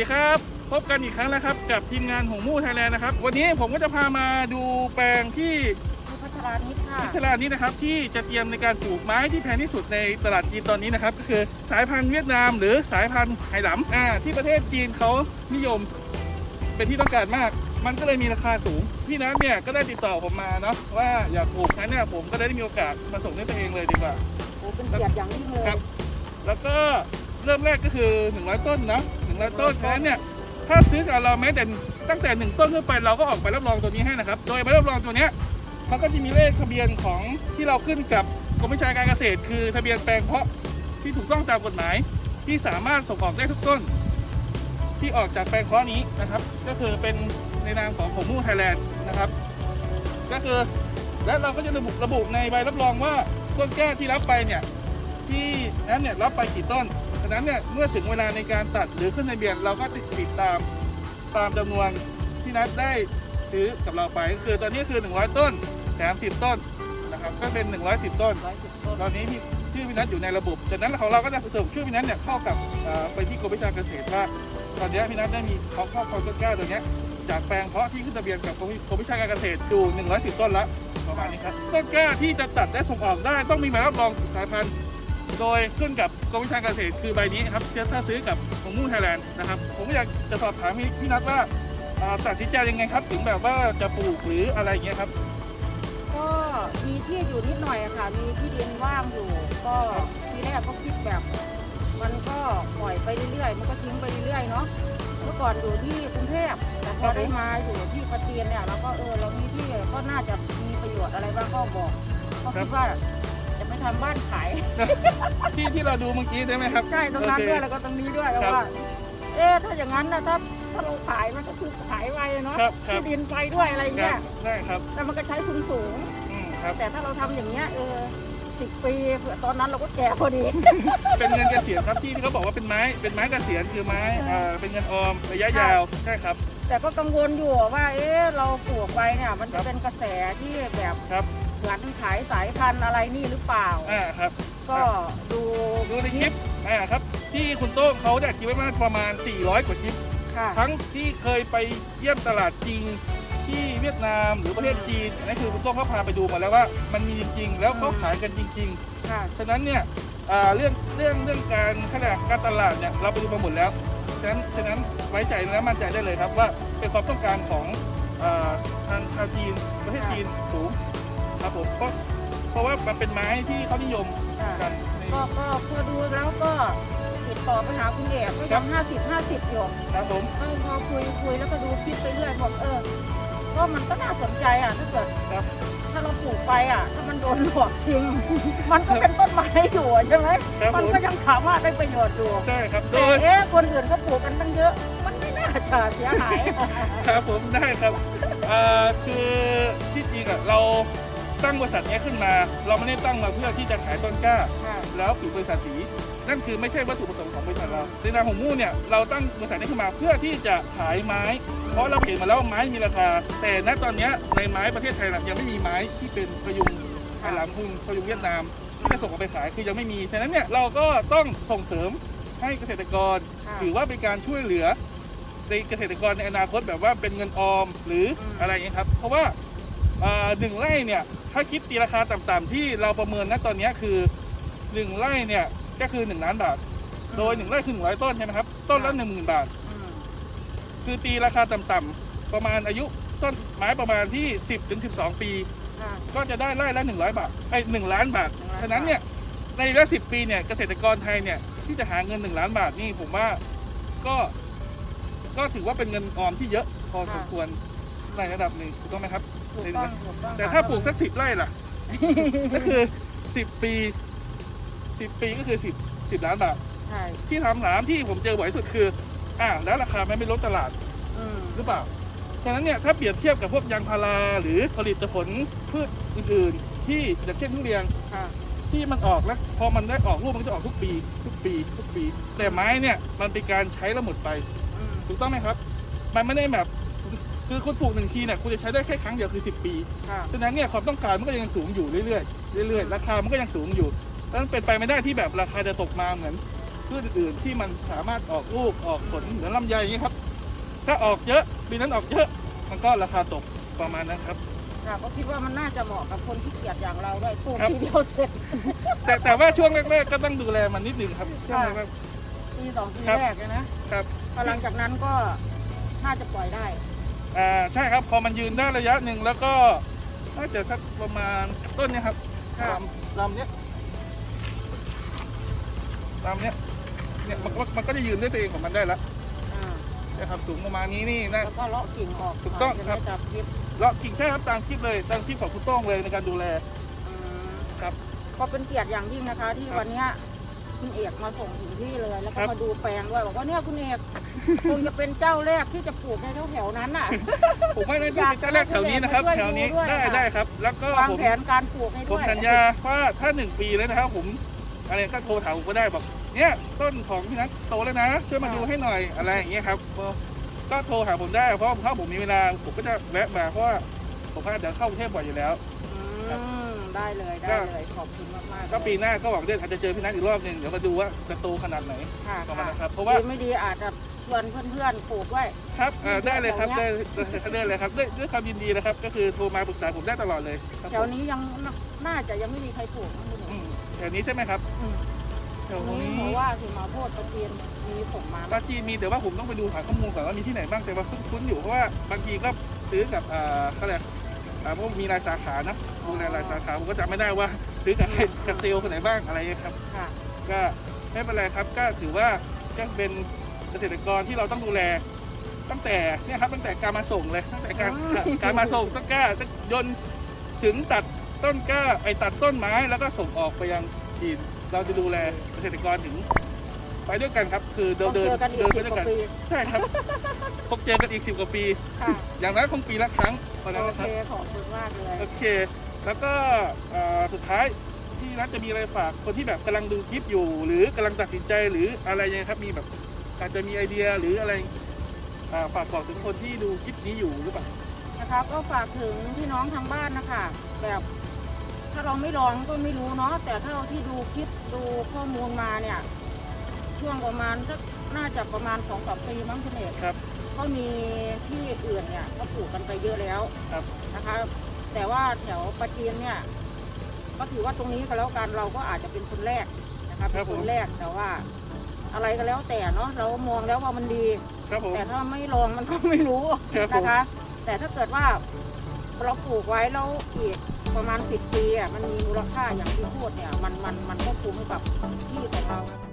ดีครับ พบกันอีกครั้งแล้วครับ กับทีมงานหงมู่ไทยแลนด์นะครับ วันนี้ผมก็จะพามาดูแปลงที่คือพัฒนานิดค่ะพิทลานี้นะครับที่จะเตรียมในการปลูกไม้ที่แพงที่สุดในตลาดจีนตอนนี้นะครับก็คือสายพันธุ์เวียดนาม หรือสายพันธุ์ไหหลำอ่าที่ประเทศจีนเขานิยม เป็นที่ต้องการมาก มันก็เลยมีราคาสูง พี่นัทเนี่ยก็ได้ติดต่อผมมาเนาะว่าอยากปลูกงั้นเนี่ยผมก็ได้มีโอกาสมาส่งด้วยตัวเองเลยดีกว่าโอ้เป็นเกียรติอย่างยิ่งเลยครับ แล้วก็เริ่มแรกก็คือ 100 ต้นเนาะ100ต้นฉะนั้นเนี่ยถ้าซื้อกับเราแม้แต่ตั้งแต่1ต้นขึ้นไปเราก็ออกใบรับรองตัวนี้ให้นะครับ โดยใบรับรองตัวเนี้ยมันก็จะมีเลขทะเบียนของที่เราขึ้นกับกรมวิชาการเกษตร คือทะเบียนแปลงเพาะที่ถูกต้องตามกฎหมาย ที่สามารถส่งออกได้ทุกต้น ที่ออกจากแปลงเพาะนี้นะครับ ก็คือเป็นในนามของผมมู่ไทยแลนด์นะครับ ก็คือและเราก็จะระบุระบุในใบรับรองว่าต้นแก้ที่รับไปเนี่ยที่นั้นเนี่ยรับไปกี่ต้น นั้นเนี่ยเมื่อถึงเวลาในการตัดหรือขึ้นทะเบียนเราก็ติดติดตามตามจำนวนที่นัดได้ซื้อกับเราไปก็คือตอนนี้คือ 100 ต้นแถม10 ต้นนะครับก็เป็น 110 ต้นร้อยสิบต้นตอนนี้พี่ชื่อพี่นัทอยู่ในระบบจากนั้นของเราก็จะส่งชื่อพี่นัทเนี่ยเข้ากับเอ่อไปที่กรมวิชาการเกษตรว่าตอนนี้พี่นัทได้มีเขาครอบครองต้นกล้าตัวเนี้ยจากแปลงเพาะที่ขึ้นทะเบียนกับกรมวิกรมวิชาการเกษตรอยู่110 ต้นละประมาณนี้ครับต้นกล้าที่จะตัดและส่งออกได้ต้องมีใบรับรองสายพันธุ์ โดยขึ้นกับกรมวิชาการเกษตรคือใบนี้ครับถ้าซื้อกับของมูไทยแลนด์นะครับ ผมอยากจะสอบถามพี่นัทว่าตัดสินใจยังไงครับ ถึงแบบว่าจะปลูกหรืออะไรอย่างเงี้ยครับ ก็มีที่อยู่นิดหน่อยค่ะ มีที่ดินว่างอยู่ ก็ทีแรกก็คิดแบบ มันก็ปล่อยไปเรื่อยๆ มันก็ทิ้งไปเรื่อยๆเนาะเมื่อก่อนอยู่ที่กรุงเทพแต่พอได้มาอยู่ที่ประเทียนเนี่ยเราก็เออเรามีที่ก็น่าจะมีประโยชน์อะไรบ้างก็บอกก็คิดว่า ทำบ้านขาย ที่ที่เราดูเมื่อกี้ใช่ไหมครับใช่ตรงนั้นด้วยโอเคแล้วก็ตรงนี้ด้วยครับว่า เอ๊ะถ้าอย่างนั้นนะถ้าถ้าเราขายมันก็คือขายไวเนาะครับครับที่ดินไปด้วยอะไรครัเงี้บยได้ครับแต่มันก็ใช้ทุนสูงอืมครับ แต่ถ้าเราทำอย่างเงี้ยเออสิบปีเผื่อตอนนั้นเราก็แก่พอดี เป็นเงินเกษียณครับที่ที่เขาบอกว่าเป็นไม้เป็นไม้เกษียณคือไม้อ่าเป็นเงินออมระยะยาวใช่ครับ แต่ก็กังวลอยู่ว่า เอ๊ะเราปลูกไปเนี่ย มันครัจะบเป็นกระแสที่แบบครับเหมือนขายสายพันธุ์อะไรนี่หรือเปล่า อ่าครับ ก็ดูดูในคลิปอ่าครับ ที่คุณโต้งเขาได้คลิปไว้มาประมาณ 400 กว่าคลิป ค่ะ ทั้งที่เคยไปเยี่ยมตลาดจริงที่เวียดนามหรือประเทศจีนอันนั้นคือคุณโต้งเขาพาไปดูมาแล้วว่ามันมีจริง ๆ แล้วเขาขายกันจริง ค่ะ ๆ ฉะนั้นเนี่ยอ่าเรื่องเรื่องเรื่องการขนาดการตลาดเนี่ยเราไปดูมาหมดแล้ว ฉะนั้นฉะนั้นไว้ใจและมั่นใจได้เลยครับว่าเป็นความต้องการของอาทางชาวจีนประเทศจีนสูง ครับผมเพราะเพราะว่ามันเป็นไม้ที่เขานิยมค่ะกันในก็ก็พอดูแล้วก็ติดต่อไปหาคุณเอกก็ครัยับงห้าสิบห้าสิบอยู่ครับผมเออพอคุยคุยแล้วก็ดูคลิปไปเรื่อยบอกเออ ก็มันก็น่าสนใจอะถ้าเกิดครับถ้าเราปลูกไปอะ ถ้ามันโดนหลอกจริงมันก็เป็นต้นไม้อยู่อะใช่ไหมครับมันผมก็ยังสามารถได้ประโยชน์อยู่ใช่ครับโดแต่ยเอ๊ะคนอื่นเขาปลูกกันตั้งเยอะ มันไม่น่าจะเสียหายครับผมได้ครับอ่าคือที่จริงอะเรา ตั้งบริษัทเนี้ยขึ้นมา เราไม่ได้ตั้งมาเพื่อที่จะขายต้นกล้าค่ะแล้วปิดบริษัทสีนั่นคือไม่ใช่วัตถุประสงค์ของบริษัทเราในนามของมู่เนี่ยเราตั้งบริษัทนี้ขึ้นมาเพื่อที่จะขายไม้ เพราะเราเห็นมาแล้วว่าไม้มีราคา แต่ณตอนเนี้ยในไม้ประเทศไทยเรายังไม่มีไม้ที่เป็นพยุงไหหลำพุงพยุงเวียดนามที่จะส่งออกไปขายคือยังไม่มีฉะนั้นเนี่ยเราก็ต้องส่งเสริมให้เกษตรกรค่ะถือว่าเป็นการช่วยเหลือในเกษตรกรในอนาคตแบบว่าเป็นเงินออมหรืออะไรอย่างเงี้ยครับ เพราะว่าอ่า หนึ่งไร่เนี่ยถ้าคิดตีราคาต่ำๆที่เราประเมินณตอนเนี้ยคือหนึ่งไร่เนี่ยก็คือหนึ่งล้านบาท โดยหนึ่งไร่คือหนึ่งร้อยต้นใช่ไหมครับต้นละหนึ่งหมื่นบาทอืมคือตีราคาต่ำๆประมาณอายุต้นไม้ประมาณที่10ถึง12ปีค่ะก็จะได้ไร่ละ100บาทไอ้หนึ่งล้านบาท100ฉะนั้นเนี่ยในระยะ10ปีเนี่ยเกษตรกรไทยเนี่ยที่จะหาเงิน1ล้านบาทนี่ผมว่าก็ก็ถือว่าเป็นเงินออมที่เยอะพอสมควรในระดับหนึ่งถูกต้องไหมครับ ถูกต้องถูกต้องแต่ถ้าปลูกสักสิบไร่ล่ะ ก็คือ10ปี10ปีก็คือ10 10ล้านบาทใช่ที่ทำถามที่ผมเจอบ่อยที่สุดคือ อ่าแล้วราคามันไม่ลดตลาดอืมหรือเปล่าฉะนั้นเนี่ยถ้าเปรียบเทียบกับพวกยางพาราหรือผลิตผลพืชอื่นๆ ที่อย่างเช่นทุเรียนค่ะที่มันออกแล้วพอมันได้ออกลูกมันก็จะออกทุกปี ทุกปีทุกปี แต่ไม้เนี่ยมันเป็นการใช้แล้วหมดไป อืมถูกต้องไหมครับ มันไม่ได้แบบ คือคุณปลูกหนึ่งทีเนี่ยคุณจะใช้ได้แค่ครั้งเดียวคือ 10 ปีค่ะฉะนั้นเนี่ยความต้องการมันก็ยังสูงอยู่เรื่อยๆเรื่อยๆราคามันก็ยังสูงอยู่ดังนั้นเป็นไปไม่ได้ที่แบบราคาจะตกมาเหมือนทพืชอื่นที่มันสามารถออกลูกออกผลเหมือนลำไยอย่างนี้ครับ ถ้าออกเยอะปีนั้นออกเยอะ มันก็ราคาตกประมาณนั้นครับค่ะก็คิดว่ามันน่าจะเหมาะกับคนที่เกียจอย่างเราด้วยปลูกครับทีเดียวเสร็จ แต่แต่ว่าช่วงแรกๆก็ต้องดูแลมันนิดนึงครับช่วงแรกปีสองปีครับแรกเลยนะครับพอหลังจากนั้นก็น่าจะปล่อยได้ๆ อ่าใช่ครับ พอมันยืนได้ระยะหนึ่งแล้วก็น่าจะสักประมาณต้นเนี้ยครับค่ะลำลำเนี้ยลำเนี้ยเนี่ยมันก็มันก็จะยืนด้วยตัวเองของมันได้แล้วอ่านะครับสูงประมาณนี้นี่นะ แล้วก็เลาะกิ่งออกถูกต้องจะครัได้บจับคลิปเลาะกิ่งใช่ครับตามคลิปเลยตามคลิปของคุณโต้งเลยในการดูแลอืมครับ ก็เป็นเกียรติอย่างยิ่งนะคะ ที่ครับ วันเนี้ย คุณเอกมาส่งถึงที่เลย แล้วคก็รับ มาดูแปลงด้วยบอกว่าเนี่ยคุณเอกคงจะเป็นเจ้าแรกที่จะปลูกในแถวๆนั้นน่ะ ผมไม่ได้อยากเป็นเจ้าแรกแถวนี้นะครับ ให้คุณเอกแถวนี้มาช่วยดูด้วยได้ค่ะ ได้ครับ แล้วก็วางผมแผนการปลูกให้ผมด้วยสัญญาว่าถ้าหนึ่งปีแล้วนะครับ ผมอะไรก็โทรถามผมก็ได้บอกเนี่ยต้นของพี่นัทโตแล้วนะช่วยมาดูให้หน่อยอะไรอย่างเงี้ยครับก็ก็โทรหาผมได้เพราะถ้าผมมีเวลาผมก็จะแวะมาเพราะว่าผมก็เดี๋ยวเข้ากรุงเทพบ่อยอยู่แล้วอืม ได้เลยได้เลยขอบคุณมากๆก็ปีหน้าก็หวังว่าอาจจะเจอพี่นัทอีกรอบหนึ่งเดี๋ยวมาดูว่าจะโตขนาดไหนค่ะประมาณค่ะนะครับเพราะว่าดีไม่ดีอาจจะชวนเพื่อนๆปลูกด้วยครับเอ่อได้เลยครับได้ได้เลยครับด้วยด้วยความยินดีนะครับ ก็คือโทรมาปรึกษาผมได้ตลอดเลยครับแถวนี้ยังน่าจะยังไม่มีใครปลูกนะคุณเออืกมแถวนี้ใช่ไหมครับอืมแถวนี่นี้หมอว่าสิมาโพดตะเกียนมีผมมาปาจีนมีแต่ว่าผมต้องไปดูหาข้อมูลก่อนว่ามีที่ไหนบ้างแต่ว่าคุ้นๆอยู่เพราะว่าบางทีก็ซื้อกับอ่าเขาเรียกอ่า เพราะมีรายสาขานะดูในรายสาขาผมก็จำไม่ได้ว่าซื้อกับใครกับเซลล์คนไหนบ้างอะไรอย่างเงี้ยครับค่ะ ก็ไม่เป็นไรครับ ก็ถือว่าก็เป็นเกษตรกรที่เราต้องดูแล ตั้งแต่เนี่ยครับตั้งแต่การมาส่งเลยตั้งแต่การอืมการมาส่งต้นกล้าจนถึงตัดต้นกล้าไอตัดต้นไม้แล้วก็ส่งออกไปยังจีนเราจะดูแลเกษตรกรถึง ไปด้วยกันครับคือเดิต้อนงเดินเจอกันอีเดิกนไปสิบด้วยกกันว่าปีใช่ครับพบเจอกันอีกสิบกว่าปี ค่ะอย่างนั้นคงปีละครั้งเพราะนั้นโอนะคเครับ ขอบคุณมากเลย โอเค แล้วก็เอ่อสุดท้ายที่รัฐจะมีอะไรฝากคนที่แบบกำลังดูคลิปอยู่ หรือกำลังตัดสินใจหรืออะไรยังไงครับมีแบบอาจจะมีไอเดียหรืออะไรอ่าฝากบอกถึงคนที่ดูคลิปนี้อยู่หรือเปล่า นะคะก็ฝากถึงพี่น้องทางบ้านนะคะ แบบถ้าเราไม่ลองก็ไม่รู้เนาะแต่ถ้าเราที่ดูคลิปดูข้อมูลมาเนี่ย ช่วงประมาณสักน่าจะประมาณสองสามปีมั้งคุณเอกครับก็มีที่อื่นเนี่ยก็ปลูกกันไปเยอะแล้วครับนะคะ แต่ว่าแถวปะจีนเนี่ยก็ถือว่าตรงนี้ก็แล้วกันเราก็อาจจะเป็นคนแรกนะคะเป็นคนแรกแต่ว่า อะไรก็แล้วแต่เนาะเรามองแล้วว่ามันดีครับผมแต่ถ้าไม่ลองมันก็ไม่รู้ครับผมนะคะ แต่ถ้าเกิดว่าเราปลูกไว้แล้วอีกประมาณสิบปีอะมันมีมูลค่าอย่างที่พูดเนี่ย มันมันมันก็คุ้มกับที่ของเรานะคะ